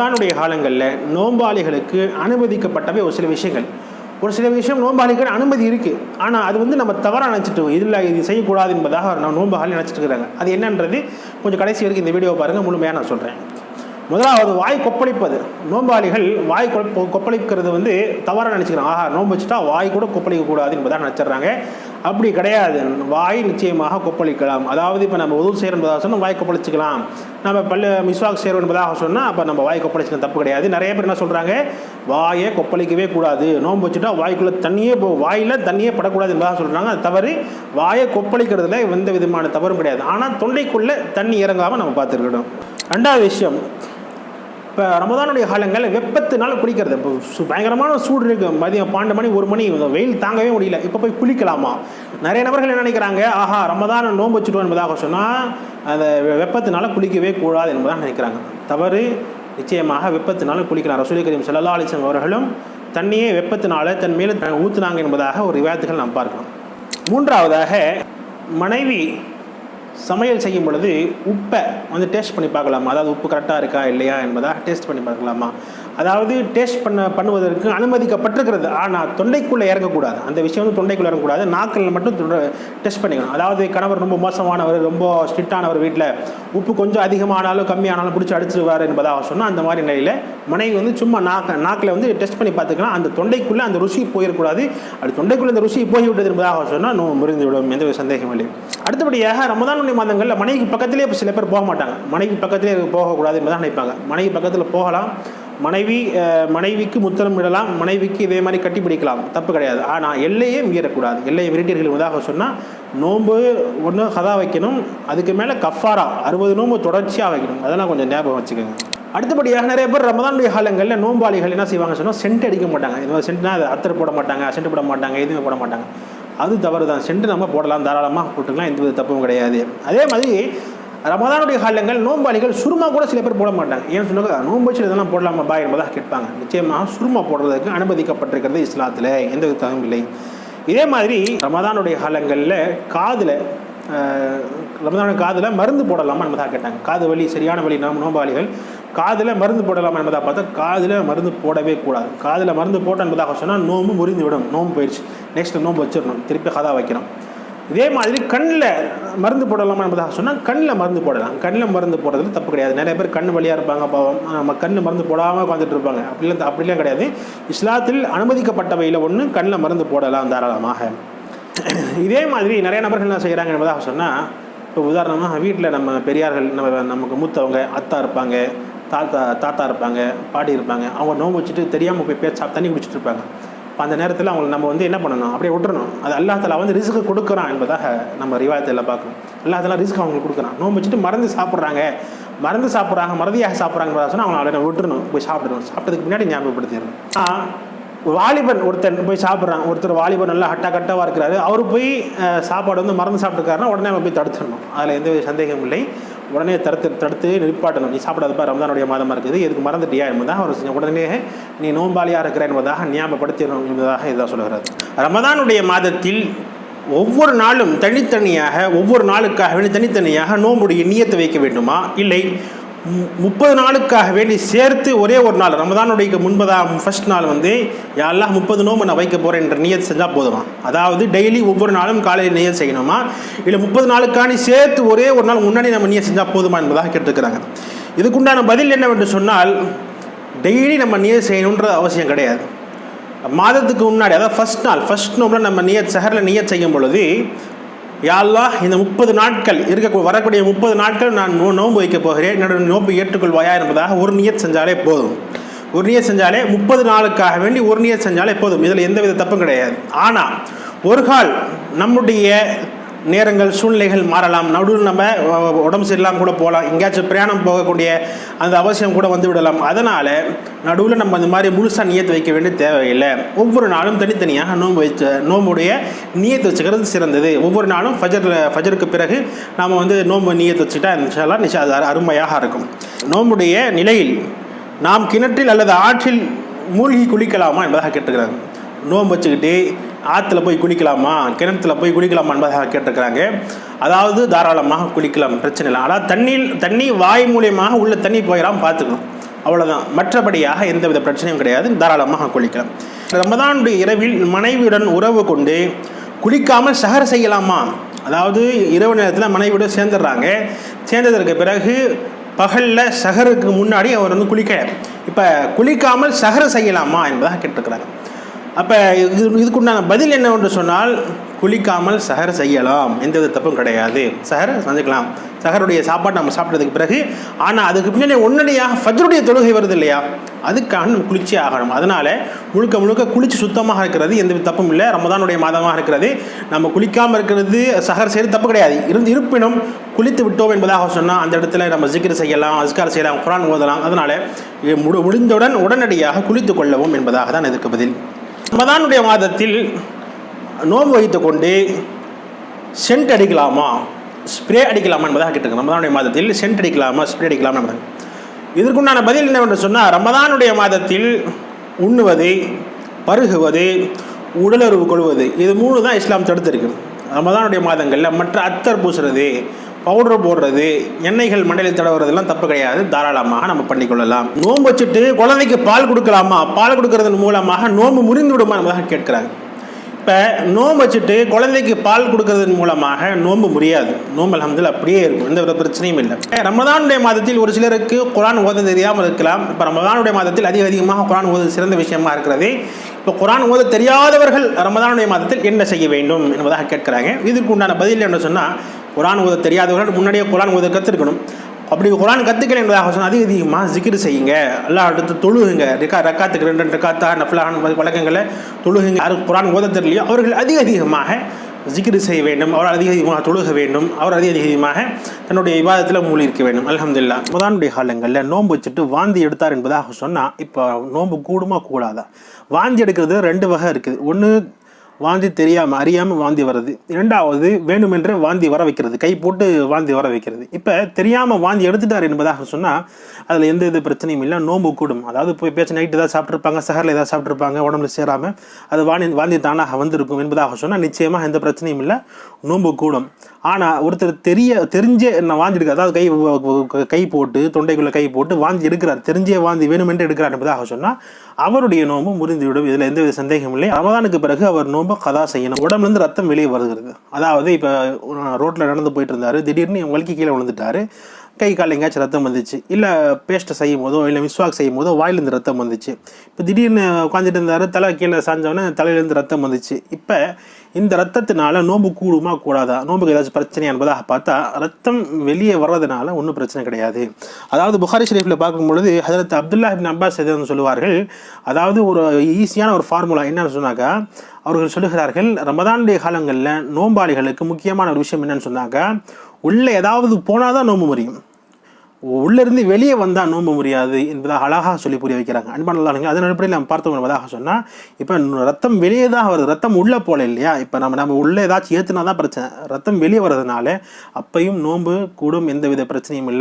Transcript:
ரமதானுடைய காலங்களில் நோம்பாளிகளுக்கு அனுமதிக்கப்பட்டவை ஒரு சில விஷயங்கள். ஒரு சில விஷயம் நோம்பாளிகள் அனுமதி இருக்குது ஆனால் அது வந்து நம்ம தவறாக நினச்சிட்டு இதில் இது செய்யக்கூடாது என்பதாக நம்ம நோம்பாளி நினச்சிட்டு இருக்கிறாங்க. அது என்னன்றது கொஞ்சம் கடைசி வரைக்கும் இந்த வீடியோ பாருங்கள் முழுமையாக நான் சொல்கிறேன் முதலாவது வாய் கொப்பளிப்பது. நோம்பாளிகள் வாய் கொப்பளிக்கிறது வந்து தவறாக நினச்சிக்கிறாங்க. ஆஹா நோன்பு வச்சுட்டா வாய் கூட கொப்பளிக்கக்கூடாது என்பதாக நினச்சிட்றாங்க. அப்படி கிடையாது. வாய் நிச்சயமாக கொப்பளிக்கலாம். அதாவது இப்போ நம்ம உதவு செய்கிறோம் என்பதாக சொன்னால் வாய் கொப்பளிச்சிக்கலாம். நம்ம பல்லு மிஸ்வாக் செய்கிறோம் என்பதாக சொன்னால் அப்போ நம்ம வாய் கொப்பளிச்சிக்கலாம். தப்பு கிடையாது. நிறைய பேர் என்ன சொல்கிறாங்க வாயை கொப்பளிக்கவே கூடாது. நோன்பு வச்சுட்டா வாய்க்குள்ளே தண்ணியே போ வாயில் தண்ணியே படக்கூடாது என்பதாக சொல்கிறாங்க அது தவறு. வாயை கொப்பளிக்கிறதுல எந்த விதமான தவறும் கிடையாது. ஆனால் தொண்டைக்குள்ளே தண்ணி இறங்காமல் நம்ம பார்த்துருக்கணும். ரெண்டாவது விஷயம். இப்போ ரமதானுடைய காலங்களில் வெப்பத்தினால குளிக்கிறது. இப்போ சு- பயங்கரமான சூடு இருக்குது மதியம் பன்னெண்டு மணி ஒரு மணி வெயில் தாங்கவே முடியல. இப்போ போய் குளிக்கலாமா? நிறைய நபர்கள் என்ன நினைக்கிறாங்க? ஆஹா ரமதான நோன்பு வச்சுட்டோம் என்பதாக சொன்னால் அந்த வெப்பத்தினால குளிக்கவே கூடாது என்பதாக நினைக்கிறாங்க. தவறு. நிச்சயமாக வெப்பத்தினால குளிக்கலாம். ரசூலி கரீம் ஸல்லல்லாஹு அலிசன் அவர்களும் தண்ணியே வெப்பத்தினால தன் மேலே ஊற்றுனாங்க என்பதாக ஒரு விவாதத்துகள் நாம் பார்க்கலாம் மூன்றாவதாக மனைவி சமையல் செய்யும் பொழுது உப்பை வந்து டேஸ்ட் பண்ணி பார்க்கலாமா? அதாவது உப்பு கரெக்டாக இருக்கா இல்லையா என்பதாக டேஸ்ட் பண்ணி பார்க்கலாமா? அதாவது டேஸ்ட் பண்ண பண்ணுவதற்கு அனுமதிக்கப்பட்டிருக்கிறது. ஆனால் தொண்டைக்குள்ளே இறங்கக்கூடாது. அந்த விஷயம் வந்து தொண்டைக்குள்ளே இறங்கக்கூடாது. நாக்கில் மட்டும் டெஸ்ட் பண்ணிக்கணும். அதாவது கணவர் ரொம்ப மோசமானவர் ரொம்ப ஸ்ட்ரிக்டானவர் வீட்டில் உப்பு கொஞ்சம் அதிகமானாலும் கம்மியானாலும் பிடிச்சி அடிச்சிருவார் என்பதாக சொன்னால் அந்த மாதிரி நிலையில் மனைவி வந்து சும்மா நாக்க நாக்கில் வந்து டெஸ்ட் பண்ணி பார்த்துக்கலாம். அந்த தொண்டைக்குள்ளே அந்த ருசி போயிடக்கூடாது. அது தொண்டைக்குள்ளே அந்த ருசி போய்விட்டது என்பதாக சொன்னால் நோ முறிந்துவிடும் எந்த ஒரு சந்தேகமும் இல்லை. அடுத்தபடியாக ரமதானுடைய மாதங்களில் மனைவி பக்கத்திலே சில பேர் போக மாட்டாங்க. மனைவி பக்கத்திலே போகக்கூடாது என்பதாக நினைப்பாங்க. மனைவி பக்கத்தில் போகலாம். மனைவி மனைவிக்கு முத்திரம் இடலாம் மனைவிக்கு இதே மாதிரி கட்டி பிடிக்கலாம். தப்பு கிடையாது. ஆனால் எல்லையே மீறக்கூடாது. எல்லையை மீறிட்டீர்கள் உதாக சொன்னால் நோன்பு ஒன்று கதா வைக்கணும். அதுக்கு மேலே கஃபாரா அறுபது நோன்பு தொடர்ச்சியாக வைக்கணும். அதெல்லாம் கொஞ்சம் ஞாபகம் வச்சுக்கோங்க. அடுத்தபடியாக நிறைய பேர் ரமதானுடைய காலங்களில் நோம்பாளிகள் என்ன செய்வாங்க சொன்னால் சென்ட் அடிக்க மாட்டாங்க. இது மாதிரி சென்ட்னா அது அத்தர் போட மாட்டாங்க சென்ட் போட மாட்டாங்க எதுவுமே போட மாட்டாங்க. அது தவறு தான் சென்ட் நம்ம போடலாம் தாராளமாக போட்டுக்கலாம். எந்த வித தப்பும் கிடையாது. அதே மாதிரி ரமதானுடைய காலங்கள் நோம்பாளிகள் சுருமா கூட சில பேர் போட மாட்டாங்க. ஏன்னு சொன்னாங்க நோன்பு வச்சு இதெல்லாம் போடலாமா? பா என்பதாக கேட்பாங்க. நிச்சயமாக சுருமா போடுறதுக்கு அனுமதிக்கப்பட்டிருக்கிறது இஸ்லாத்தில். எந்த வித இல்லை. இதே மாதிரி ரமதானுடைய காலங்களில் காதில் ரமதான காதில் மருந்து போடலாமா என்பதாக கேட்டாங்க. காது வலி சரியான வலி நோம் நோம்பாளிகள் காதில் மருந்து போடலாமா என்பதாக பார்த்தா காதில் மருந்து போடவே கூடாது. காதில் மருந்து போட்டோம் என்பதாக சொன்னால் நோம்பு முறிந்து விடும் நோம்பு போயிடுச்சு நெக்ஸ்ட் நோம்பு வச்சிடணும். திருப்பி கதா வைக்கணும். இதே மாதிரி கண்ணில் மருந்து போடலாமா என்பதாக சொன்னால் கண்ணில் மருந்து போடலாம். கண்ணில் மருந்து போடுறதுல தப்பு கிடையாது. நிறைய பேர் கண் வழியாக இருப்பாங்க பாவம். நம்ம கண் மருந்து போடாமல் உட்காந்துட்டு இருப்பாங்க. அப்படிலாம் அப்படிலாம் கிடையாது. இஸ்லாத்தில் அனுமதிக்கப்பட்டவையில் ஒன்று கண்ணில் மருந்து போடலாம் தாராளமாக. இதே மாதிரி நிறைய நபர்கள் என்ன செய்கிறாங்க என்பதாக சொன்னால் இப்போ உதாரணமாக வீட்டில் நம்ம பெரியார்கள் நம்ம நமக்கு மூத்தவங்க அத்தா இருப்பாங்க தாத்தா தாத்தா இருப்பாங்க பாட்டி இருப்பாங்க. அவங்க நோம்பு வச்சுட்டு தெரியாமல் போய் பேச்சா தண்ணி குடிச்சிட்டு இருப்பாங்க. இப்போ அந்த நேரத்தில் அவங்களை நம்ம வந்து என்ன பண்ணணும்? அப்படியே விட்டுறணும். அது அல்லாஹ் வந்து ரிஸ்க்கு கொடுக்குறான் என்பதாக நம்ம ரிவாயத்தில் பார்க்கணும். அல்லாஹ் தலா ரிஸ்க் அவங்களுக்கு கொடுக்குறான். நோம்பு வச்சுட்டு மறந்து சாப்பிட்றாங்க. மறந்து சாப்பிட்றாங்க மறதியாக சாப்பிட்றாங்க சொன்னால் அவங்களை அப்படியே விட்டுறணும். போய் சாப்பிடணும். சாப்பிட்டதுக்கு முன்னாடி ஞாபகப்படுத்திடணும். வாலிபன் ஒருத்தன் போய் சாப்பிட்றான். ஒருத்தர் வாலிபன் நல்லா ஹட்டா கட்டாவாக இருக்கிறாரு. அவர் போய் சாப்பாடு வந்து மறந்து சாப்பிட்டுருக்காருன்னா உடனே நம்ம போய் தடுத்துடணும். அதில் எந்த சந்தேகமும் இல்லை. உடனே தடுத்து தடுத்து நிற்பாட்டணும் நீ சாப்பிடாதப்பா ரமதானுடைய மாதமாக இருக்குது. இதுக்கு மறந்துட்டியா என்பதாக அவர் உடனே நீ நோம்பாளியாக இருக்கிற என்பதாக ஞாபகப்படுத்திடணும் என்பதாக இதாக சொல்கிறார் ரமதானுடைய மாதத்தில் ஒவ்வொரு நாளும் தனித்தனியாக ஒவ்வொரு நாளுக்காக தனித்தனியாக நோம்புடைய நீயத்தை வைக்க வேண்டுமா? இல்லை. முப்பது நாளுக்காக வேண்டி சேர்த்து ஒரே ஒரு நாள் ரமதானுடைய முன்பதாக ஃபர்ஸ்ட் நாள் வந்து யாரெல்லாம் முப்பது நோம்பு நான் வைக்க போகிறேன் என்ற நியத் செஞ்சால் போதுமா? அதாவது டெய்லி ஒவ்வொரு நாளும் காலையில் நியத் செய்யணுமா? இல்லை முப்பது நாளுக்காண்டி சேர்த்து ஒரே ஒரு நாள் முன்னாடி நம்ம நியத் செஞ்சால் போதுமா என்பதாக கேட்டிருக்கிறாங்க. இதுக்குண்டான பதில் என்னவென்று சொன்னால் டெய்லி நம்ம நியத் செய்யணுன்ற அவசியம் கிடையாது. மாதத்துக்கு முன்னாடி அதாவது ஃபர்ஸ்ட் நாள் ஃபஸ்ட் நோம்பில் நம்ம நியத் சஹரில் நியத் செய்யும் பொழுது யாழ்லா இந்த முப்பது நாட்கள் இருக்க வரக்கூடிய முப்பது நாட்கள் நான் நோ நோன்பு வைக்கப் போகிறேன். என்னோட நோன்பு ஏற்றுக்கொள்வாயா என்பதாக ஒரு நியத் செஞ்சாலே போதும். ஒரு நியத் செஞ்சாலே முப்பது நாளுக்காக வேண்டி ஒரு நியத் செஞ்சாலே போதும். இதில் எந்தவித தப்பும் கிடையாது. ஆனால் ஒரு கால் நம்முடைய நேரங்கள் சூழ்நிலைகள் மாறலாம். நடுவில் நம்ம உடம்பு சரியில்லாமல் கூட போகலாம். எங்கேயாச்சும் பிரயாணம் போகக்கூடிய அந்த அவசியம் கூட வந்து விடலாம். அதனால் நடுவில் நம்ம அந்த மாதிரி முழுசாக நியத்து வைக்க வேண்டிய தேவையில்லை. ஒவ்வொரு நாளும் தனித்தனியாக நோன்பு வைச்ச நோம்புடைய நியத்து வச்சுக்கிறது சிறந்தது. ஒவ்வொரு நாளும் ஃபஜரில் ஃபஜருக்கு பிறகு நாம் வந்து நோன்பு நியத்து வச்சுட்டா நிச்சயம் நிஷா அது அருமையாக இருக்கும். நோம்புடைய நிலையில் நாம் கிணற்றில் அல்லது ஆற்றில் மூழ்கி குளிக்கலாமா என்பதாக கேட்டுக்கிறாங்க நோன்பு வச்சுக்கிட்டு ஆற்றுல போய் குளிக்கலாமா? கிணத்துல போய் குளிக்கலாமா என்பதாக கேட்டிருக்கிறாங்க. அதாவது தாராளமாக குளிக்கலாம் பிரச்சனை இல்லை. ஆனால் தண்ணீர் தண்ணி வாய் மூலியமாக உள்ள தண்ணி போயிடலாம் பார்த்துக்கணும். அவ்வளோதான் மற்றபடியாக எந்தவித பிரச்சனையும் கிடையாது. தாராளமாக குளிக்கலாம். ரமதானுடைய இரவில் மனைவியுடன் உறவு கொண்டு குளிக்காமல் சகர் செய்யலாமா? அதாவது இரவு நேரத்தில் மனைவியோட சேர்ந்துடுறாங்க. சேர்ந்ததற்கு பிறகு பகலில் சகருக்கு முன்னாடி அவர் வந்து குளிக்க. இப்போ குளிக்காமல் சஹர் செய்யலாமா என்பதாக கேட்டிருக்கிறாங்க. அப்போ இது இதுக்குண்டான பதில் என்னவென்று சொன்னால் குளிக்காமல் சஹர் செய்யலாம். எந்த வித தப்பும் கிடையாது. சஹர் செஞ்சுக்கலாம் சஹருடைய சாப்பாடு நம்ம சாப்பிட்டதுக்கு பிறகு ஆனால் அதுக்கு பின்னாடி உடனடியாக ஃபஜ்ருடைய தொழுகை வருது இல்லையா? அதுக்காக நம்ம குளிச்சே ஆகணும். அதனால் முழுக்க முழுக்க குளிச்சு சுத்தமாக இருக்கிறது எந்த வித தப்பும் இல்லை. ரமதானுடைய மாதமாக இருக்கிறது. நம்ம குளிக்காமல் இருக்கிறது சஹர் செய்கிறது தப்பு கிடையாது. இருந்து இருப்பினும் குளித்து விட்டோம் என்பதாக சொன்னால் அந்த இடத்துல நம்ம ஜிக்ர் செய்யலாம் அஸ்கார் செய்யலாம் குரான் ஓதலாம். அதனால் முடிந்தவுடன் உடனடியாக குளித்து கொள்ளவும் என்பதாக தான் இதற்கு பதில். ரமதானுடைய மாதத்தில் நோன்பு வைத்து கொண்டு சென்ட் அடிக்கலாமா? ஸ்ப்ரே அடிக்கலாமா என்பதாக கேட்டிருக்கேன் ரமதானுடைய மாதத்தில் சென்ட் அடிக்கலாமா ஸ்ப்ரே அடிக்கலாமா என்பதாக இதற்குண்டான பதில் என்னவென்று சொன்னால் ரமதானுடைய மாதத்தில் உண்ணுவது பருகுவது உடலுறவு கொள்வது இது மூணு தான் இஸ்லாம் தடுத்திருக்கு. ரமதானுடைய மாதங்களில் மற்ற அத்தர் பூசுறது பவுடர் போடுறது எண்ணெய்கள் மண்டையில் தடவுறதெல்லாம் தப்பு கிடையாது. தாராளமாக நம்ம பண்ணிக்கொள்ளலாம். நோன்பு வச்சுட்டு குழந்தைக்கு பால் கொடுக்கலாமா? பால் கொடுக்கறதன் மூலமாக நோன்பு முறிந்து விடுமா என்பதாக கேட்கிறாங்க இப்போ நோன்பு வச்சுட்டு குழந்தைக்கு பால் கொடுக்கறதன் மூலமாக நோன்பு முடியாது நோம்பு அலமதுல அப்படியே இருக்கும். எந்த ஒரு பிரச்சனையும் இல்லை. ரமதானுடைய மாதத்தில் ஒரு சிலருக்கு குரான் ஓத தெரியாமல் இருக்கலாம். இப்போ ரமதானுடைய மாதத்தில் அதிக அதிகமாக குரான் ஓத சிறந்த விஷயமா இருக்கிறது. இப்போ குரான் ஓத தெரியாதவர்கள் ரமதானுடைய மாதத்தில் என்ன செய்ய வேண்டும் என்பதாக கேட்குறாங்க. இதுக்கு உண்டான பதில் என்ன சொன்னால் குரான் ஓத தெரியாதவர்கள் முன்னாடியே குரான் ஓத கற்றுருக்கணும் அப்படி குரான் கற்றுக்கல என்பதாக சொன்னால் அதிக அதிகமாக ஜிக்கிர் செய்யுங்க. எல்லாம் அடுத்து தொழுகுங்க. ரெக்கா ரக்காத்துக்கு ரெண்டு ரெண்டு ரக்காத்தா வழக்கங்களை தொழுகுங்க. யாருக்கு குரான் ஓத தெரியலையோ அவர்கள் அதிக அதிகமாக ஜிக்கிர் செய்ய வேண்டும். அவர் அதிக அதிகமாக தொழுக வேண்டும். அவர் அதிக அதிகமாக தன்னுடைய விவாதத்தில் மூழ்கி இருக்க வேண்டும். அலமதுல்லா முதனுடைய காலங்களில் நோன்பு வச்சுட்டு வாந்தி எடுத்தார் என்பதாக சொன்னால் இப்போ நோன்பு கூடுமா கூடாதா? வாந்தி எடுக்கிறது ரெண்டு வகை இருக்குது. ஒன்று வாந்தி தெரியாமல் அறியாமல் வாந்தி வர்றது. இரண்டாவது வேண்டுமென்றே வாந்தி வர வைக்கிறது. கை போட்டு வாந்தி வர வைக்கிறது. இப்போ தெரியாமல் வாந்தி எடுத்துட்டார் என்பதாக சொன்னால் அதில் எந்த இது பிரச்சனையும் இல்லை. நோம்பு கூடும். அதாவது போய் பேச்சு நைட்டு ஏதாவது சாப்பிட்ருப்பாங்க சகரில் ஏதாவது சாப்பிட்ருப்பாங்க உடம்புல சேராமல் அது வாந்தி வாந்தி தானாக வந்திருக்கும் என்பதாக சொன்னால் நிச்சயமாக எந்த பிரச்சனையும் இல்லை. நோம்பு கூடும். ஆனால் ஒருத்தர் தெரிய தெரிஞ்சே நான் வாந்தி அதாவது கை கை போட்டு தொண்டைக்குள்ளே கை போட்டு வாந்தி எடுக்கிறார். தெரிஞ்சே வாந்தி வேணுமென்று எடுக்கிறார் என்பதாக சொன்னால் அவருடைய நோம்பு முறிந்துவிடும் இதில் எந்தவித சந்தேகமும் இல்லை. ரமதானுக்கு பிறகு அவர் நோம்பை கதா செய்யணும். உடம்புலேருந்து ரத்தம் வெளியே வருகிறது. அதாவது இப்போ ரோட்டில் நடந்து போயிட்டு இருந்தார். திடீர்னு வலிக்கு கீழே விழுந்துட்டாரு. கை கால் எங்கேயாச்சும் ரத்தம் வந்துச்சு இல்லை பேஸ்ட்டை செய்யும் போதோ இல்லை மிஸ்வாக் செய்யும் போதோ வாயிலேருந்து ரத்தம் வந்துச்சு. இப்போ திடீர்னு உட்காந்துட்டு இருந்தார் தலை கீழே சாஞ்சவொடனே தலையிலேருந்து ரத்தம் வந்துச்சு. இப்போ இந்த ரத்தத்தினால நோம்பு கூடுமா கூடாதா? நோம்புக்கு ஏதாச்சும் பிரச்சனை என்பதாக பார்த்தா ரத்தம் வெளியே வர்றதுனால ஒன்றும் பிரச்சனை கிடையாது. அதாவது புகாரி ஷரீஃபில் பார்க்கும்பொழுது ஹதரத் அப்துல்லா இபின் அப்பாஸ் எதுன்னு சொல்லுவார்கள் அதாவது ஒரு ஈஸியான ஒரு ஃபார்முலா என்னன்னு சொன்னாக்கா அவர்கள் சொல்லுகிறார்கள் ரமதானுடைய காலங்களில் நோம்பாளிகளுக்கு முக்கியமான ஒரு விஷயம் என்னன்னு சொன்னாக்கா உள்ளே ஏதாவது போனால் தான் நோம்பு முறியும். உள்ளேருந்து வெளியே வந்தால் நோன்பு முடியாது என்பதாக அழகாக சொல்லி புரிய வைக்கிறாங்க. அன்பான அதன் அடிப்படையில் நம்ம பார்த்தோம் என்பதாக சொன்னால் இப்போ ரத்தம் வெளியே தான் வருது. ரத்தம் உள்ளே போல இல்லையா? இப்போ நம்ம நம்ம உள்ளே ஏதாச்சும் ஏற்றுனா தான் பிரச்சனை. ரத்தம் வெளியே வர்றதுனால அப்பையும் நோன்பு கூடும் எந்த வித பிரச்சனையும் இல்லை.